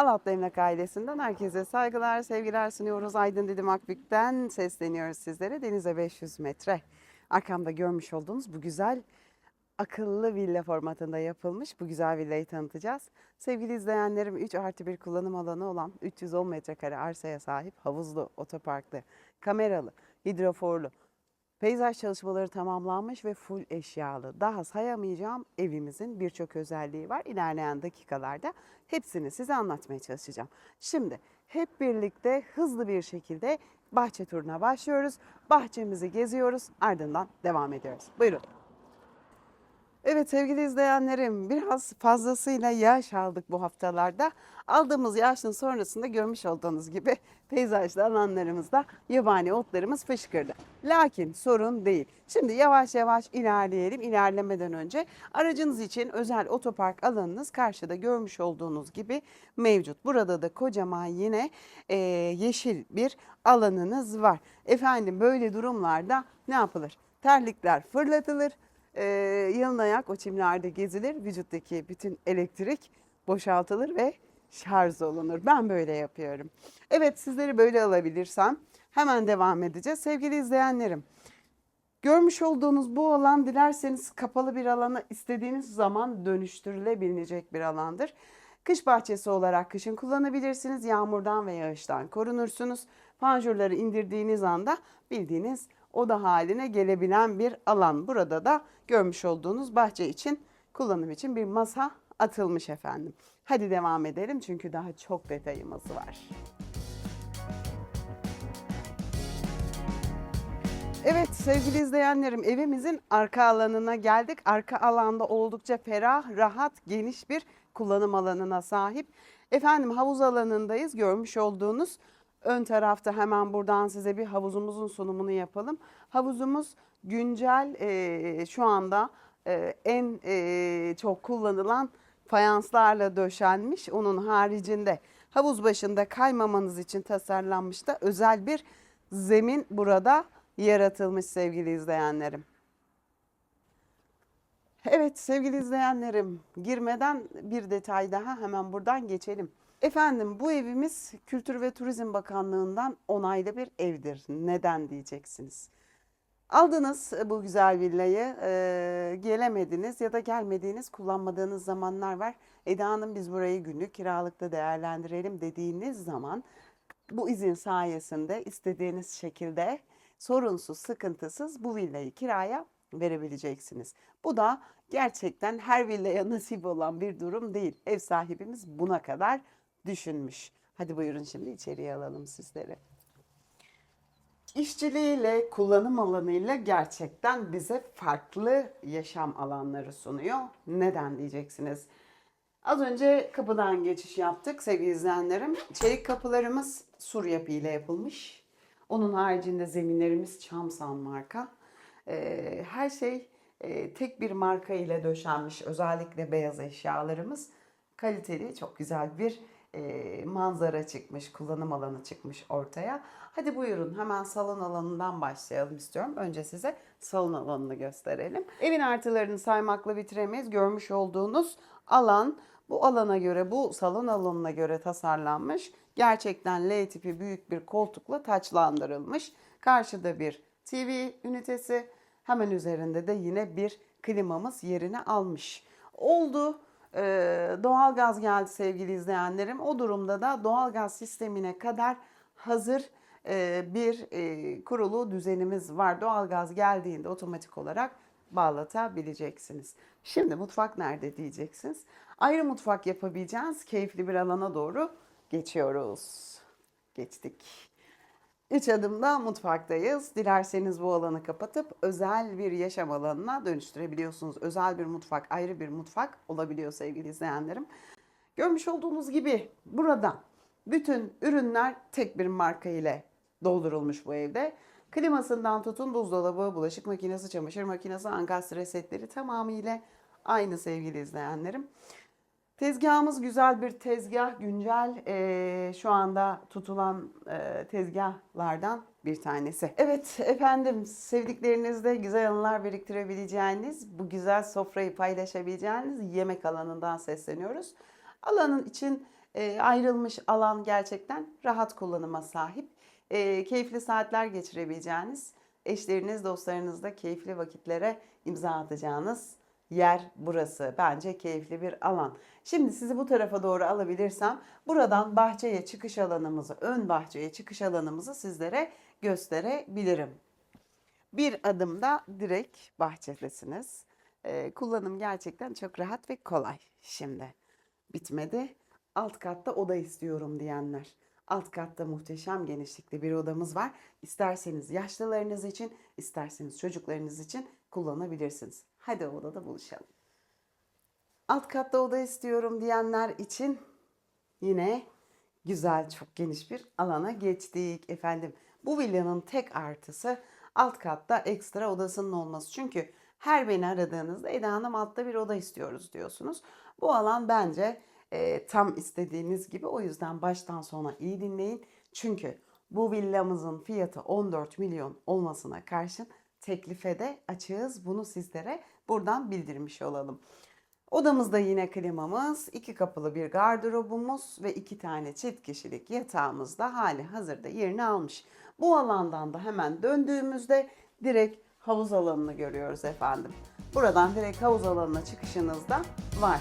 Alatlı Emlak ailesinden herkese saygılar, sevgiler sunuyoruz. Aydın Didim Akbük'ten sesleniyoruz sizlere. Denize 500 metre. Arkamda görmüş olduğunuz bu güzel akıllı villa formatında yapılmış bu güzel villayı tanıtacağız. Sevgili izleyenlerim 3 artı 1 kullanım alanı olan 310 metrekare arsaya sahip havuzlu, otoparklı, kameralı, hidroforlu, Peyzaj çalışmaları tamamlanmış ve full eşyalı. Daha sayamayacağım evimizin birçok özelliği var. İlerleyen dakikalarda hepsini size anlatmaya çalışacağım. Şimdi hep birlikte hızlı bir şekilde bahçe turuna başlıyoruz. Bahçemizi geziyoruz ardından devam ediyoruz. Buyurun. Evet sevgili izleyenlerim biraz fazlasıyla yağış aldık bu haftalarda. Aldığımız yağışın sonrasında görmüş olduğunuz gibi peyzajlı alanlarımızda yabani otlarımız fışkırdı. Lakin sorun değil. Şimdi yavaş yavaş ilerleyelim. İlerlemeden önce aracınız için özel otopark alanınız karşıda görmüş olduğunuz gibi mevcut. Burada da kocaman yine e, yeşil bir alanınız var. Efendim böyle durumlarda ne yapılır? Terlikler fırlatılır, e, yalın ayak o çimlerde gezilir. Vücuttaki bütün elektrik boşaltılır ve şarj olunur. Ben böyle yapıyorum. Evet sizleri böyle alabilirsem hemen devam edeceğiz. Sevgili izleyenlerim görmüş olduğunuz bu alan dilerseniz kapalı bir alana istediğiniz zaman dönüştürülebilecek bir alandır. Kış bahçesi olarak kışın kullanabilirsiniz. Yağmurdan ve yağıştan korunursunuz. Panjurları indirdiğiniz anda bildiğiniz oda haline gelebilen bir alan. Burada da görmüş olduğunuz bahçe için kullanım için bir masa atılmış efendim. Hadi devam edelim çünkü daha çok detayımız var. Evet sevgili izleyenlerim evimizin arka alanına geldik. Arka alanda oldukça ferah, rahat, geniş bir kullanım alanına sahip. Efendim havuz alanındayız görmüş olduğunuz. Ön tarafta hemen buradan size bir havuzumuzun sunumunu yapalım. Havuzumuz güncel e, şu anda e, en e, çok kullanılan fayanslarla döşenmiş. Onun haricinde havuz başında kaymamanız için tasarlanmış da özel bir zemin burada yaratılmış sevgili izleyenlerim. Evet sevgili izleyenlerim girmeden bir detay daha hemen buradan geçelim. Efendim bu evimiz Kültür ve Turizm Bakanlığı'ndan onaylı bir evdir. Neden diyeceksiniz? Aldınız bu güzel villayı, e, gelemediniz ya da gelmediğiniz, kullanmadığınız zamanlar var. Eda Hanım biz burayı günlük kiralıkta değerlendirelim dediğiniz zaman bu izin sayesinde istediğiniz şekilde sorunsuz, sıkıntısız bu villayı kiraya verebileceksiniz. Bu da gerçekten her villaya nasip olan bir durum değil. Ev sahibimiz buna kadar düşünmüş. Hadi buyurun şimdi içeriye alalım sizleri. İşçiliğiyle, kullanım alanıyla gerçekten bize farklı yaşam alanları sunuyor. Neden diyeceksiniz? Az önce kapıdan geçiş yaptık sevgili izleyenlerim. Çelik kapılarımız sur yapı ile yapılmış. Onun haricinde zeminlerimiz Çamsan marka. Ee, her şey e, tek bir marka ile döşenmiş. Özellikle beyaz eşyalarımız kaliteli, çok güzel bir e, manzara çıkmış, kullanım alanı çıkmış ortaya. Hadi buyurun hemen salon alanından başlayalım istiyorum. Önce size salon alanını gösterelim. Evin artılarını saymakla bitiremeyiz. Görmüş olduğunuz alan bu alana göre, bu salon alanına göre tasarlanmış. Gerçekten L tipi büyük bir koltukla taçlandırılmış. Karşıda bir TV ünitesi, hemen üzerinde de yine bir klimamız yerini almış. Oldu. Ee, doğalgaz geldi sevgili izleyenlerim. O durumda da doğalgaz sistemine kadar hazır e, bir e, kurulu düzenimiz var. Doğalgaz geldiğinde otomatik olarak bağlatabileceksiniz. Şimdi mutfak nerede diyeceksiniz. Ayrı mutfak yapabileceğiniz keyifli bir alana doğru geçiyoruz. Geçtik. Üç adımda mutfaktayız. Dilerseniz bu alanı kapatıp özel bir yaşam alanına dönüştürebiliyorsunuz. Özel bir mutfak, ayrı bir mutfak olabiliyor sevgili izleyenlerim. Görmüş olduğunuz gibi burada bütün ürünler tek bir marka ile doldurulmuş bu evde. Klimasından tutun buzdolabı, bulaşık makinesi, çamaşır makinesi, ankastre setleri tamamıyla aynı sevgili izleyenlerim. Tezgahımız güzel bir tezgah, güncel e, şu anda tutulan e, tezgahlardan bir tanesi. Evet efendim sevdiklerinizle güzel anılar biriktirebileceğiniz, bu güzel sofrayı paylaşabileceğiniz yemek alanından sesleniyoruz. Alanın için E, ayrılmış alan gerçekten rahat kullanıma sahip. E, keyifli saatler geçirebileceğiniz, eşleriniz, dostlarınızla keyifli vakitlere imza atacağınız yer burası. Bence keyifli bir alan. Şimdi sizi bu tarafa doğru alabilirsem buradan bahçeye çıkış alanımızı, ön bahçeye çıkış alanımızı sizlere gösterebilirim. Bir adımda direkt bahçedesiniz. Ee, kullanım gerçekten çok rahat ve kolay. Şimdi bitmedi. Alt katta oda istiyorum diyenler. Alt katta muhteşem genişlikte bir odamız var. İsterseniz yaşlılarınız için, isterseniz çocuklarınız için kullanabilirsiniz. Hadi odada buluşalım. Alt katta oda istiyorum diyenler için yine güzel, çok geniş bir alana geçtik efendim. Bu villanın tek artısı alt katta ekstra odasının olması. Çünkü her beni aradığınızda Eda Hanım altta bir oda istiyoruz diyorsunuz. Bu alan bence e, tam istediğiniz gibi. O yüzden baştan sona iyi dinleyin. Çünkü bu villamızın fiyatı 14 milyon olmasına karşın teklife de açığız. Bunu sizlere buradan bildirmiş olalım. Odamızda yine klimamız, iki kapılı bir gardırobumuz ve iki tane çift kişilik yatağımız da hali hazırda yerini almış. Bu alandan da hemen döndüğümüzde direkt havuz alanını görüyoruz efendim. Buradan direkt havuz alanına çıkışınız da var.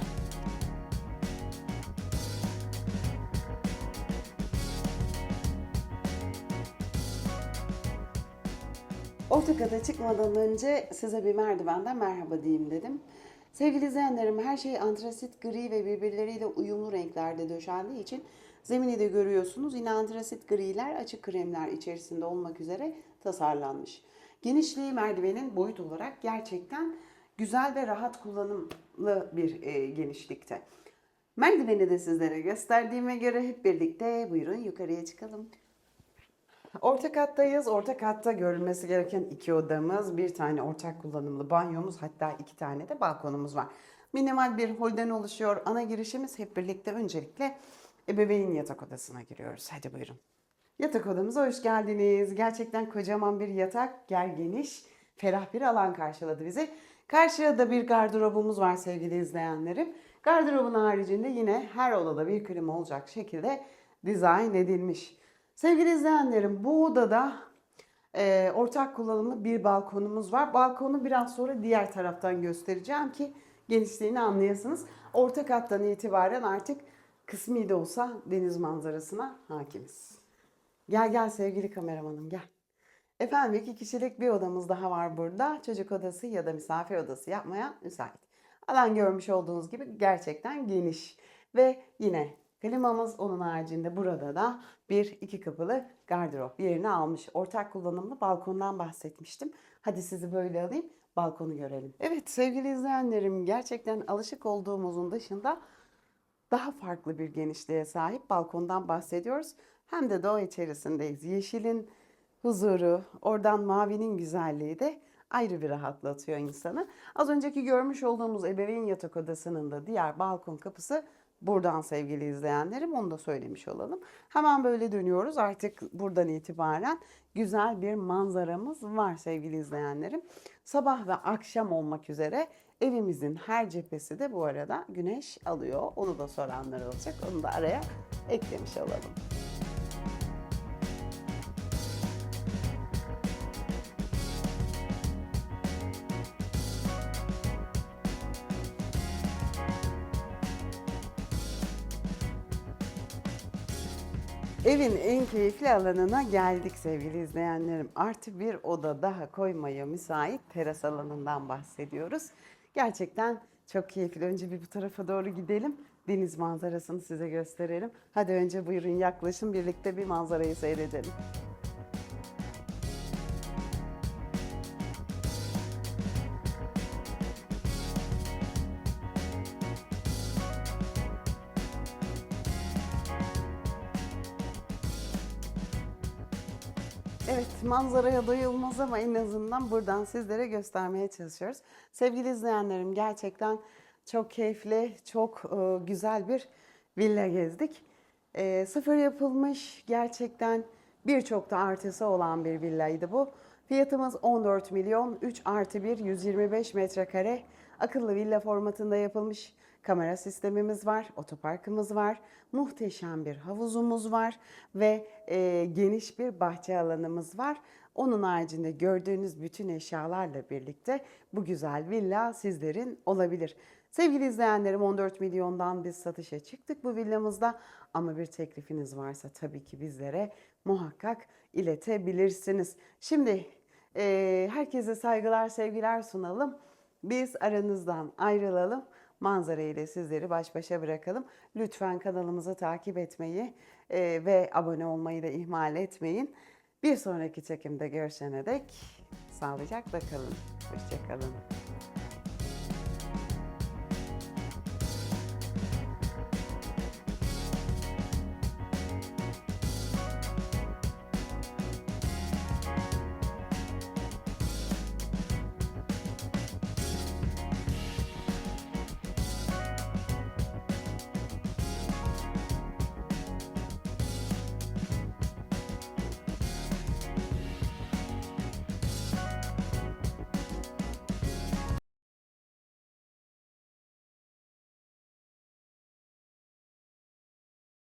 Kata çıkmadan önce size bir merdivenden merhaba diyeyim dedim. Sevgili izleyenlerim her şey antrasit gri ve birbirleriyle uyumlu renklerde döşendiği için zemini de görüyorsunuz. Yine antrasit griler açık kremler içerisinde olmak üzere tasarlanmış. Genişliği merdivenin boyut olarak gerçekten güzel ve rahat kullanımlı bir e, genişlikte. Merdiveni de sizlere gösterdiğime göre hep birlikte buyurun yukarıya çıkalım. Orta kattayız. Orta katta görülmesi gereken iki odamız, bir tane ortak kullanımlı banyomuz, hatta iki tane de balkonumuz var. Minimal bir holden oluşuyor. Ana girişimiz hep birlikte öncelikle ebeveyn yatak odasına giriyoruz. Hadi buyurun. Yatak odamıza hoş geldiniz. Gerçekten kocaman bir yatak, yer geniş, ferah bir alan karşıladı bizi. Karşıya da bir gardırobumuz var sevgili izleyenlerim. Gardırobun haricinde yine her odada bir klima olacak şekilde dizayn edilmiş. Sevgili izleyenlerim bu odada e, ortak kullanımlı bir balkonumuz var. Balkonu biraz sonra diğer taraftan göstereceğim ki genişliğini anlayasınız. Orta kattan itibaren artık kısmi de olsa deniz manzarasına hakimiz. Gel gel sevgili kameramanım gel. Efendim iki kişilik bir odamız daha var burada. Çocuk odası ya da misafir odası yapmaya müsait. Alan görmüş olduğunuz gibi gerçekten geniş. Ve yine Klimamız onun haricinde burada da bir iki kapılı gardırop yerini almış. Ortak kullanımlı balkondan bahsetmiştim. Hadi sizi böyle alayım balkonu görelim. Evet sevgili izleyenlerim gerçekten alışık olduğumuzun dışında daha farklı bir genişliğe sahip balkondan bahsediyoruz. Hem de doğa içerisindeyiz. Yeşilin huzuru, oradan mavinin güzelliği de ayrı bir rahatlatıyor insanı. Az önceki görmüş olduğumuz ebeveyn yatak odasının da diğer balkon kapısı Buradan sevgili izleyenlerim onu da söylemiş olalım. Hemen böyle dönüyoruz. Artık buradan itibaren güzel bir manzaramız var sevgili izleyenlerim. Sabah ve akşam olmak üzere evimizin her cephesi de bu arada güneş alıyor. Onu da soranlar olacak. Onu da araya eklemiş olalım. Evin en keyifli alanına geldik sevgili izleyenlerim. Artı bir oda daha koymaya müsait teras alanından bahsediyoruz. Gerçekten çok keyifli. Önce bir bu tarafa doğru gidelim. Deniz manzarasını size gösterelim. Hadi önce buyurun yaklaşın birlikte bir manzarayı seyredelim. Evet manzaraya doyulmaz ama en azından buradan sizlere göstermeye çalışıyoruz. Sevgili izleyenlerim gerçekten çok keyifli, çok e, güzel bir villa gezdik. E, sıfır yapılmış gerçekten birçok da artısı olan bir villaydı bu. Fiyatımız 14 milyon 3 artı 1 125 metrekare akıllı villa formatında yapılmış. Kamera sistemimiz var, otoparkımız var, muhteşem bir havuzumuz var ve e, geniş bir bahçe alanımız var. Onun haricinde gördüğünüz bütün eşyalarla birlikte bu güzel villa sizlerin olabilir. Sevgili izleyenlerim 14 milyondan biz satışa çıktık bu villamızda ama bir teklifiniz varsa tabii ki bizlere muhakkak iletebilirsiniz. Şimdi e, herkese saygılar sevgiler sunalım. Biz aranızdan ayrılalım. Manzara ile sizleri baş başa bırakalım. Lütfen kanalımızı takip etmeyi e, ve abone olmayı da ihmal etmeyin. Bir sonraki çekimde görüşene dek sağlıcakla kalın. Hoşçakalın.